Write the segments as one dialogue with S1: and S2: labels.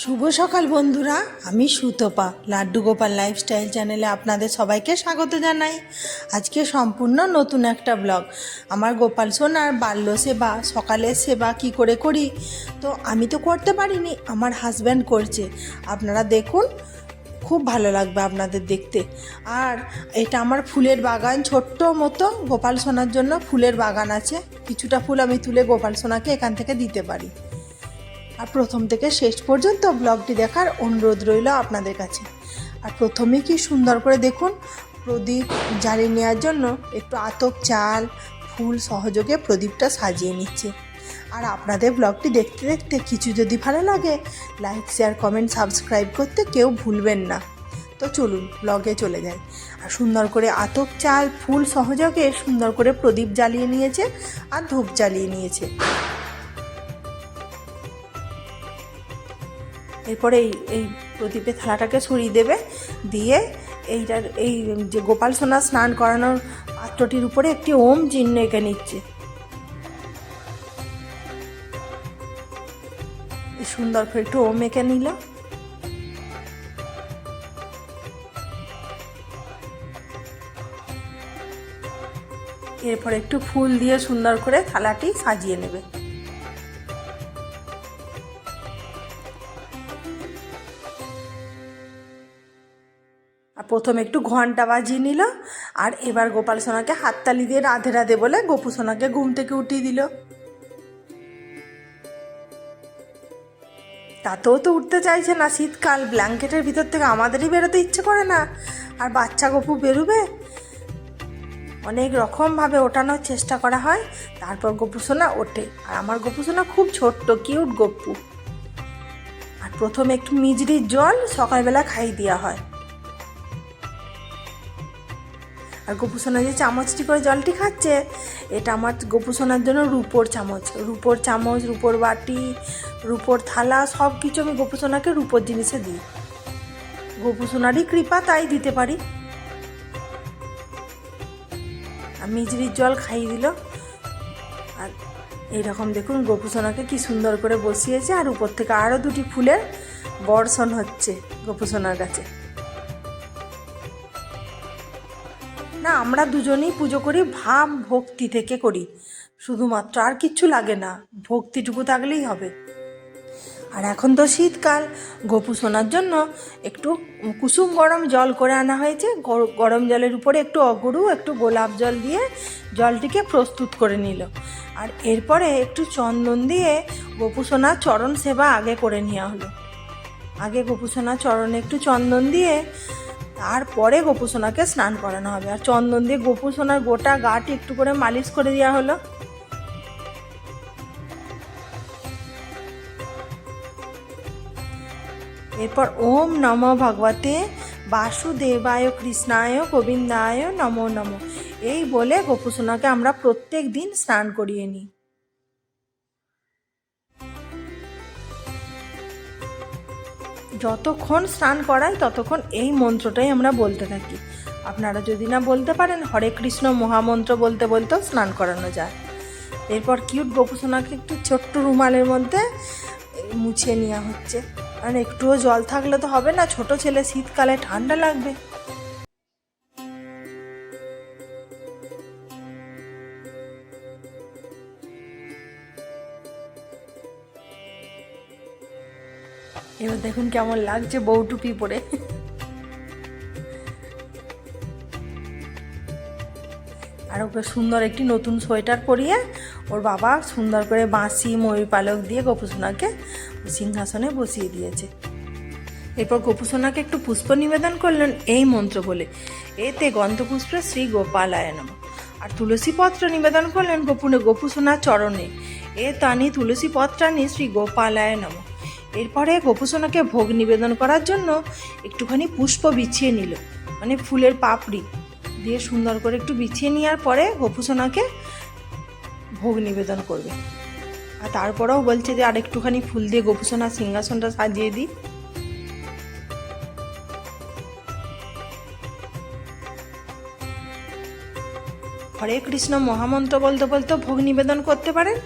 S1: শুভ সকাল, বন্ধুরা। আমি সুতপা, লাড্ডু গোপাল লাইফস্টাইল চ্যানেলে আপনাদের সবাইকে স্বাগত জানাই। আজকে সম্পূর্ণ নতুন একটা ব্লগ। আমার গোপাল সোনার বাল্য সেবা, সকালের সেবা কি করে করি? তো আমি তো করতে পারিনি, আমার হাজব্যান্ড করছে। আপনারা দেখুন, খুব ভালো লাগবে আপনাদের দেখতে। আর এটা আমার ফুলের বাগান, ছোট্ট মতো গোপাল সোনার জন্য ফুলের বাগান আছে। কিছুটা ফুল আমি তুলে গোপাল সোনাকে এখান থেকে দিতে পারি। আর প্রথম থেকে শেষ পর্যন্ত ব্লগটি দেখার অনুরোধ রইল আপনাদের কাছে। আর প্রথমে কি সুন্দর করে দেখুন, প্রদীপ জ্বালিয়ে নেওয়ার জন্য একটু আতপ চাল, ফুল সহযোগে প্রদীপটা সাজিয়ে নিচ্ছে। আর আপনাদের ব্লগটি দেখতে দেখতে কিছু যদি ভালো লাগে, লাইক, শেয়ার, কমেন্ট, সাবস্ক্রাইব করতে কেউ ভুলবেন না। তো চলুন, ব্লগে চলে যাই। আর সুন্দর করে আতপ চাল, ফুল সহযোগে সুন্দর করে প্রদীপ জ্বালিয়ে নিয়েছে আর ধূপ জ্বালিয়ে নিয়েছে। এরপরে এই এই প্রদীপের থালাটাকে সরিয়ে দেবে, দিয়ে এইটার, এই যে গোপাল সোনা স্নান করানোর পাত্রটির উপরে একটি ওম চিহ্ন এঁকে নিচ্ছে। সুন্দর করে একটু ওম এঁকে নিল। এরপর একটু ফুল দিয়ে সুন্দর করে থালাটি সাজিয়ে নেবে। প্রথম একটু ঘণ্টা বাজিয়ে নিল আর এবার গোপাল সোনাকে হাততালি দিয়ে রাধে রাধে বলে গোপু সোনাকে ঘুম থেকে উঠিয়ে দিল। তাতেও তো উঠতে চাইছে না, শীতকাল, ব্ল্যাঙ্কেটের ভিতর থেকে আমাদেরই বেরোতে ইচ্ছে করে না। আর বাচ্চা গপু বেরোবে? অনেক রকমভাবে ওঠানোর চেষ্টা করা হয়, তারপর গপু সোনা ওঠে। আর আমার গপু সোনা খুব ছোট্ট, কিউট গপ্পু আর প্রথমে একটু মিজরির জল সকালবেলা খাইয়ে দেওয়া হয়। আর গোপুসোনা যে চামচটি করে জলটি খাচ্ছে, এটা আমার গোপুসোনার জন্য রুপোর চামচ। রুপোর চামচ, রুপোর বাটি, রুপোর থালা সব কিছু আমি গোপুসোনাকে রুপোর জিনিসে দিই। গোপুসোনারই কৃপা, তাই দিতে পারি। আর মিজরির জল খাইয়ে দিল। আর এইরকম দেখুন গোপুসোনাকে কি সুন্দর করে বসিয়েছে, আর উপর থেকে আরও দুটি ফুলের বর্ষণ হচ্ছে গোপুসোনার কাছে না, আমরা দুজনেই পুজো করি, ভাব ভক্তি থেকে করি। শুধুমাত্র আর কিচ্ছু লাগে না, ভক্তিটুকু থাকলেই হবে। আর এখন তো শীতকাল, গপু শোনার জন্য একটু কুসুম গরম জল করে আনা হয়েছে। গর- গরম জলের উপরে একটু অগরু একটু গোলাপ জল দিয়ে জলটিকে প্রস্তুত করে নিল। আর এরপরে একটু চন্দন দিয়ে গপু সোনার চরণ সেবা আগে করে নেওয়া হলো। আগে গপু সোনার চরণে একটু চন্দন দিয়ে তারপরে গোপু সোনাকে স্নান করানো হবে। আর চন্দন দিয়ে গোপু সোনার গোটা গাটি একটু করে মালিশ করে দেওয়া হলো। এরপর ওম নম ভগবতে বাসুদেবায় কৃষ্ণায় গোবিন্দায় নমো নমো। এই বলে গোপু সোনাকে আমরা প্রত্যেক দিন স্নান করিয়ে নিই। যতক্ষণ স্নান করাই ততক্ষণ এই মন্ত্রটাই আমরা বলতে থাকি। আপনারা যদি না বলতে পারেন, হরে কৃষ্ণ মহামন্ত্র বলতে বলতেও স্নান করানো যায়। এরপর কিউট গোপুসোনাকে একটু ছোট্ট রুমালের মধ্যে মুছে নেওয়া হচ্ছে। কারণ একটুও জল থাকলে তো হবে না, ছোট ছেলে শীতকালে ঠান্ডা লাগবে। দেখুন কেমন লাগছে বউ টুপি পরে। আর ওকে সুন্দর একটি নতুন সোয়েটার পরিয়ে ওর বাবা সুন্দর করে বাঁশি, ময়ূর পালক দিয়ে গোপুসোনাকে সিংহাসনে বসিয়ে দিয়েছে। এরপর গোপুসোনাকে একটু পুষ্প নিবেদন করলেন এই মন্ত্র বলে, এতে গন্ধপুষ্প শ্রী গোপালায় নম। আর তুলসী পত্র নিবেদন করলেন গোপুনে গোপুসোনার চরণে, এ তানি তুলসী পত্রানি শ্রী গোপালায় নম। এরপরে গোপুসোনাকে ভোগ নিবেদন করার জন্য একটুখানি পুষ্প বিছিয়ে নিল মানে ফুলের পাপড়ি দিয়ে সুন্দর করে একটু বিছিয়ে নেওয়ার পরে গোপুসোনাকে ভোগ নিবেদন করবে। আর তারপরেও বলছে যে আর একটুখানি ফুল দিয়ে গোপুসোনা সিংহাসনটা সাজিয়ে দিই। হরে কৃষ্ণ মহামন্ত্র বলতে বলতে ভোগ নিবেদন করতে পারেন।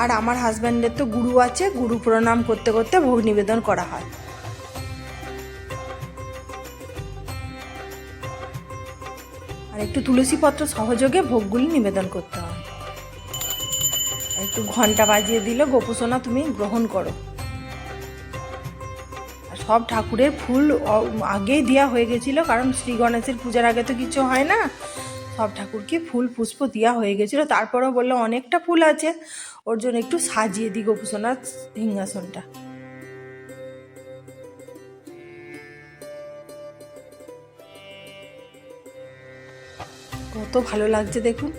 S1: আর আমার হাজব্যান্ডের তো গুরু আছে, গুরু প্রণাম করতে করতে ভোগ নিবেদন করা হয়। আর একটু তুলসী পত্র সহযোগে ভোগগুলি নিবেদন করতে হয়। আর একটু ঘণ্টা বাজিয়ে দিলে, গোপুসোনা তুমি গ্রহণ করো। সব ঠাকুরের ফুল আগেই দেওয়া হয়ে গেছিল, কারণ শ্রী গণেশের পূজার আগে তো কিছু হয় না। সব ঠাকুরকে ফুল পুষ্প দেওয়া হয়ে গেছিল। তারপরেও বলল, অনেকটা ফুল আছে। ওর জন্য একটু সাজিয়ে দিই গোপুসোনার সিংহাসনটা। কত ভালো লাগছে দেখুন।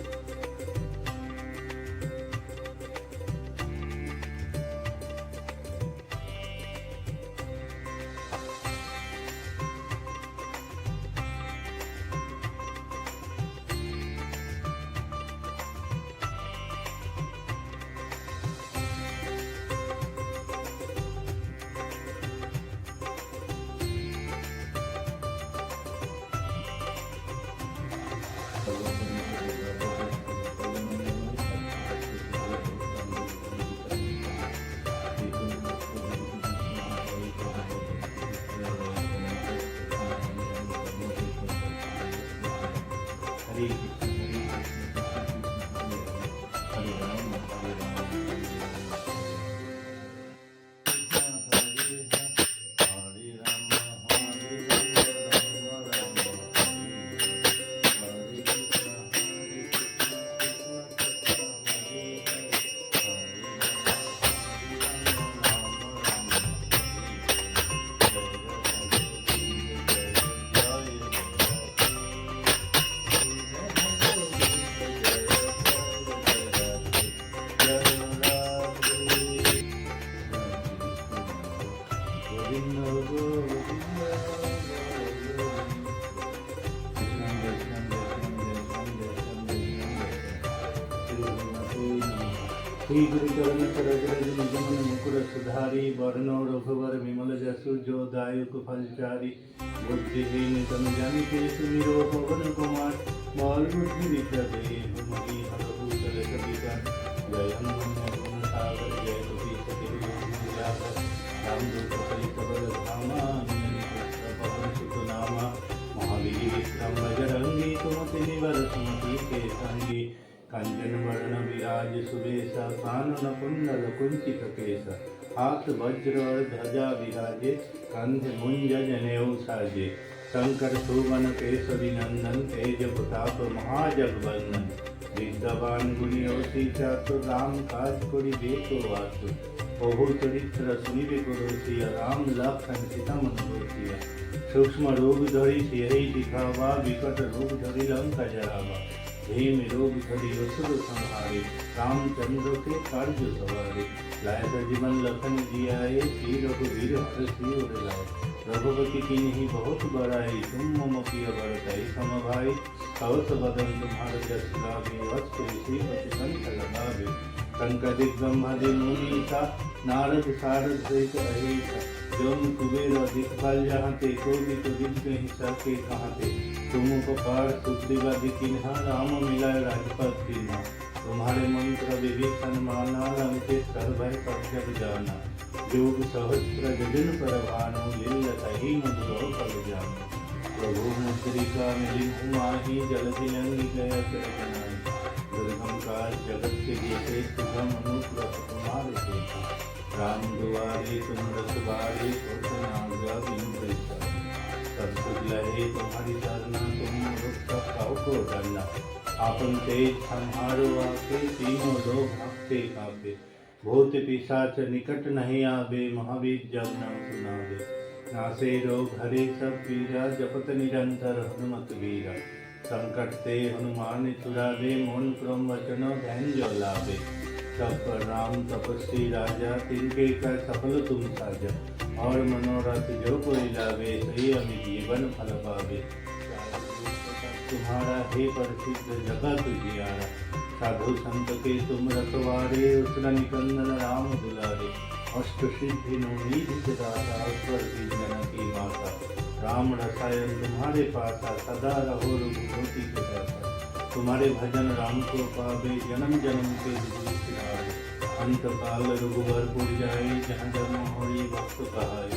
S2: श्री गुरु चरण सरोज रज निगमन मुकुर सुधारी वर्णो रघुवर विमल जसु जो दायक फलचारी बुद्धिहीन तम जानिके सुमिरो पवन कुमार बाल बुद्धि विद्या मणि हरहु कल कविता जय हनुमान गुण सागर जय कपी सती रामदूत कलित बल धामा पवन सुत नामा महावीर विक्रम बजरंगी तुमति निवर सुमति के संगी कंचन विराज सुबेसा कानन कुंडल कुंचित केस हाथ, वज्र और ध्वजा विराजे कंध मुंज जनेऊ साजे। शंकर सुवन केसरी नंदन, तेज प्रताप महाजगवंदन विद्यवान गुणी अवसी चातु राम काज करि बेको वासु। बहु चरित्र सुनिबे करोसिया राम लखन सीता मन होसिया सूक्ष्म रोग धरि सियहि, दिखावा, विकट रोग धरि लंका जरावा। भीम रोग धरि असुर संहारे, रामचंद्र के कार्य सवारे। लायक जीवन लखन जियाए श्री रघुवीर हर उर लाए। रघुपति की नहीं, बहुत बड़ाई तुम मम प्रिय बरताई सम भाई कवच बदन तुम्हार जस वत्स श्रीपति कंठ लगावे। कंकदिक ब्रह्मादि मुनीसा नारद सारद सहित अहिसा जम कुबेर दिखपाल जहाँ ते को भी तो दिन के हिस्सा के कहाँ ते। तुम पुकार सुग्रीवादि किन्हा राम मिलाय राजपद पीना तुम्हारे मंत्र विभीषण माना लंके सर्भय पर जग जाना। योग सहस्त्र गगन पर भानु लील सही मुद्रो पर जान। प्रभु मुद्रिका मिली माही जल दिलंग जय कृष्ण दुर्गम काल जगत के गीते सुगम अनुग्रह तुम्हारे राम दुआरे, तुम रसवारे सुनागा बिना लहे सबको भूत पिशाच निकट नहीं आवे, महावीर जब नाम सुनावे। नासे रोग हरे, सब पीरा जपत निरंतर हनुमत वीरा। संकट ते हनुमान छुड़ावे मोन क्रम वचन धैर्य जो लावे। सब राम तपस्वी राजा, तिनके कर सफल तुम साजा। और मनोरथ जो कोई लावे सही अमित जीवन फल पावे। तुम्हारा हे प्रसिद्ध जगत जियारा, साधु संत के तुम रखवारे उसरा निकंदन राम दुलारे अष्ट सिद्धि नवनीत दाता की माता। राम रसायन तुम्हारे पासा सदा रहो रघुपति के दाता तुम्हारे भजन राम को पावे, जन्म जन्म के दुख अंतकाल रघुवर पुर जाए, जहाँ जन्म हरि भक्त कहाय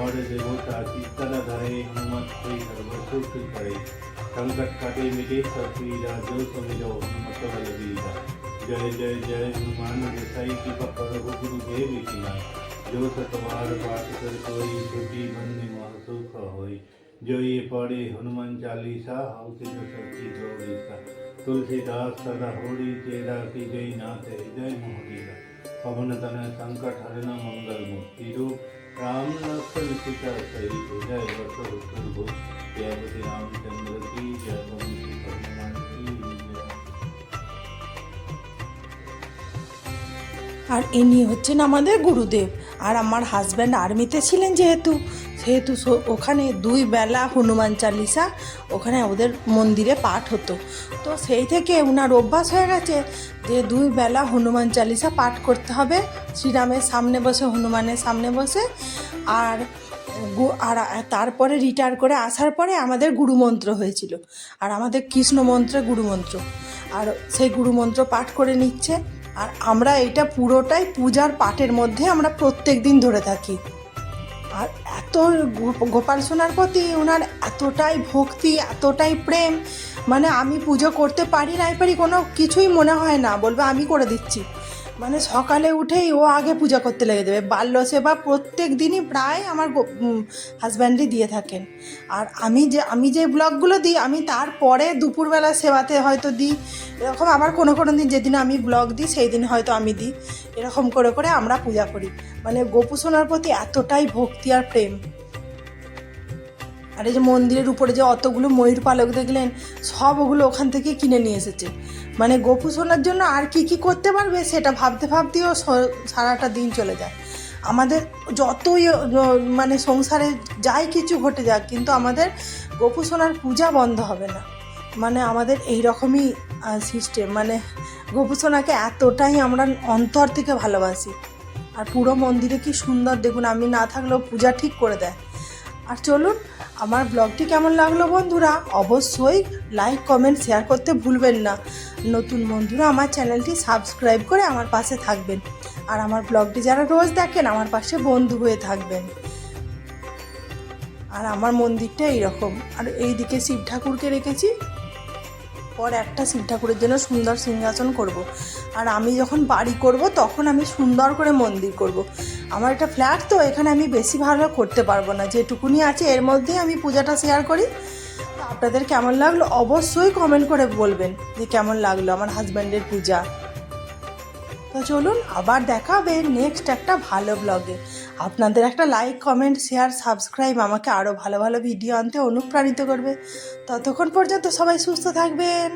S2: और देवता चित्तन धरे हनुमत से सर्व सुख करे। संकट काटे मिटे सब पीड़ा जो समिरो, हनुमत बल बीरा जय जय जय हनुमान गोसाई की पकड़ गुरुदेव की नाय जो सतवार पाठ कर कोई छुट्टी बंदी महसुख होई જોઈએ પડે હનુમાન ચાલીસા અવતીર્ણ શક્તિ ગૌરીસા તુલસીદાસ સદા હોળી ચેરા કી જય નાથ હૃદય મોહરીના પવન पवन સંકટ संकट મંગલ मंगल રૂપ રામ राम સીતા सीता सही जय ઉત્તર ભૂ જય પતિ રામચંદ્ર કી
S1: আর ইনি হচ্ছেন আমাদের গুরুদেব আর আমার হাজব্যান্ড আর্মিতে ছিলেন যেহেতু সেহেতু ওখানে দুই বেলা হনুমান চালিসা, ওখানে ওদের মন্দিরে পাঠ হতো। তো সেই থেকে ওনার অভ্যাস হয়ে গেছে যে দুই বেলা হনুমান চালিসা পাঠ করতে হবে, শ্রীরামের সামনে বসে, হনুমানের সামনে বসে, আর আর তারপরে রিটায়ার করে আসার পরে আমাদের গুরুমন্ত্র হয়েছিল, আর আমাদের কৃষ্ণ মন্ত্রে গুরুমন্ত্র, আর সেই গুরুমন্ত্র পাঠ করে নিচ্ছে, আর আমরা এটা পুরোটাই পূজার পাঠের মধ্যে আমরা প্রত্যেক দিন ধরে থাকি। আর এত গোপাল সোনার প্রতি ওনার এতটাই ভক্তি, এতটাই প্রেম মানে আমি পুজো করতে পারি নাই পারি কোনো কিছুই মনে হয় না। বলবে, আমি করে দিচ্ছি। মানে সকালে উঠেই ও আগে পূজা করতে লেগে দেবে বাল্য সেবা প্রত্যেক দিনই প্রায় আমার হাজব্যান্ডই দিয়ে থাকেন। আর আমি যে আমি যে ব্লগগুলো দিই, আমি তারপরে দুপুরবেলা সেবাতে হয়তো দিই। এরকম আবার কোনো কোনো দিন যেদিন আমি ব্লগ দিই, সেই দিন হয়তো আমি দিই। এরকম করে করে আমরা পূজা করি। মানে গোপু সোনার প্রতি এতটাই ভক্তি আর প্রেম। আর এই যে মন্দিরের উপরে যে অতগুলো ময়ূর পালক দেখলেন, সব ওগুলো ওখান থেকে কিনে নিয়ে এসেছে। মানে গোপু সোনার জন্য আর কি কি করতে পারবে সেটা ভাবতে ভাবতেও সারাটা দিন চলে যায়। আমাদের যতই মানে সংসারে যাই কিছু ঘটে যাক, কিন্তু আমাদের গোপু সোনার পূজা বন্ধ হবে না। মানে আমাদের এই রকমই সিস্টেম মানে গোপু সোনাকে এতটাই আমরা অন্তর থেকে ভালোবাসি। আর পুরো মন্দিরে কি সুন্দর, দেখুন, আমি না থাকলেও পূজা ঠিক করে দেয়। আর চলুন আমার ব্লগটি কেমন লাগল বন্ধুরা? অবশ্যই লাইক কমেন্ট শেয়ার করতে ভুলবেন না। নতুন বন্ধুরা, আমার চ্যানেলটি সাবস্ক্রাইব করে আমার পাশে থাকবেন। আর আমার ব্লগটি যারা রোজ দেখেন, আমার পাশে বন্ধু হয়ে থাকবেন। আর আমার মন্দিরটা এইরকম। আর এই দিকে শিব ঠাকুরকে রেখেছি। পর একটা শিব ঠাকুরের জন্য সুন্দর সিংহাসন করব। আর আমি যখন বাড়ি করব, তখন আমি সুন্দর করে মন্দির করব। আমার একটা ফ্ল্যাট তো এখানে আমি বেশি ভালো করতে পারব না। যেটুকুনি আছে, এর মধ্যেই আমি পূজাটা শেয়ার করি। আপনাদের কেমন লাগল? অবশ্যই কমেন্ট করে বলবেন যে কেমন লাগল আমার হাজব্যান্ডের পূজা। তো চলুন, আবার দেখা হবে নেক্সট একটা ভালো ব্লগে আপনাদের একটা লাইক কমেন্ট শেয়ার সাবস্ক্রাইব আমাকে আরও ভালো ভালো ভিডিও আনতে অনুপ্রাণিত করবে। ততক্ষণ পর্যন্ত সবাই সুস্থ থাকবেন।